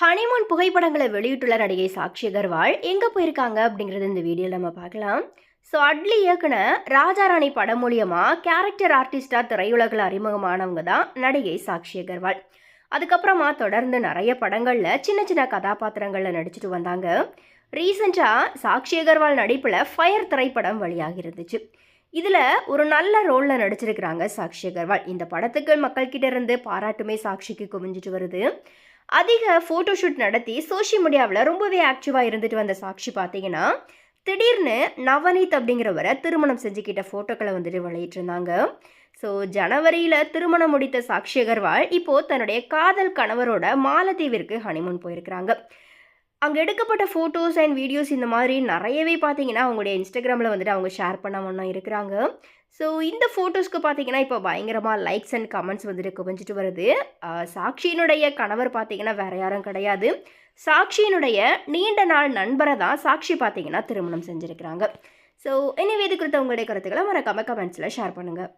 Honeymoon புகைப்படங்களை வெளியிட்டுள்ள நடிகை சாக்ஷி அகர்வால் எங்கே போயிருக்காங்க அப்படிங்கிறது இந்த வீடியோவில் நம்ம பார்க்கலாம். ஸோ அட்லி இயக்குன ராஜாராணி படம் மூலியமாக கேரக்டர் ஆர்டிஸ்டாக திரையுலகில் அறிமுகமானவங்க தான் நடிகை சாக்ஷி அகர்வால். அதுக்கப்புறமா தொடர்ந்து நிறைய படங்களில் சின்ன சின்ன கதாபாத்திரங்களில் நடிச்சிட்டு வந்தாங்க. ரீசெண்டாக சாக்ஷி அகர்வால் நடிப்பில் ஃபயர் திரைப்படம் வெளியாகி இருந்துச்சு. இதில் ஒரு நல்ல ரோலில் நடிச்சிருக்கிறாங்க சாக்ஷி அகர்வால். இந்த படத்துக்கு மக்கள்கிட்ட இருந்து பாராட்டுமே சாக்ஷிக்கு குவிஞ்சிட்டு வருது. அதிக ஃபோட்டோஷூட் நடத்தி சோஷியல் மீடியாவில் ரொம்பவே ஆக்டிவாக இருந்துட்டு வந்த சாக்ஷி பார்த்தீங்கன்னா திடீர்னு நவநீத் அப்படிங்கிறவரை திருமணம் செஞ்சுக்கிட்ட ஃபோட்டோக்களை வந்துட்டு வெளியிட்டிருந்தாங்க. ஸோ ஜனவரியில் திருமணம் முடித்த சாக்ஷி அகர்வால் இப்போது தன்னுடைய காதல் கணவரோட மாலத்தீவிற்கு ஹனிமூன் போயிருக்கிறாங்க. அங்கே எடுக்கப்பட்ட ஃபோட்டோஸ் அண்ட் வீடியோஸ் இந்த மாதிரி நிறையவே பார்த்தீங்கன்னா அவங்களுடைய இன்ஸ்டாகிராமில் வந்துட்டு அவங்க ஷேர் பண்ண ஒன்றும் இருக்கிறாங்க. ஸோ இந்த ஃபோட்டோஸ்க்கு பார்த்தீங்கன்னா இப்போ பயங்கரமாக லைக்ஸ் அண்ட் கமெண்ட்ஸ் வந்துட்டு குவிஞ்சிட்டு வருது. சாக்ஷியினுடைய கணவர் பார்த்தீங்கன்னா வேற யாரும் கிடையாது. சாக்ஷியினுடைய நீண்ட நாள் நண்பரை தான் சாக்ஷி பார்த்தீங்கன்னா திருமணம் செஞ்சுருக்கிறாங்க. ஸோ எனவே இது குறித்த உங்களுடைய கருத்துக்களை மறக்காம கமெண்ட்ஸில் ஷேர் பண்ணுங்கள்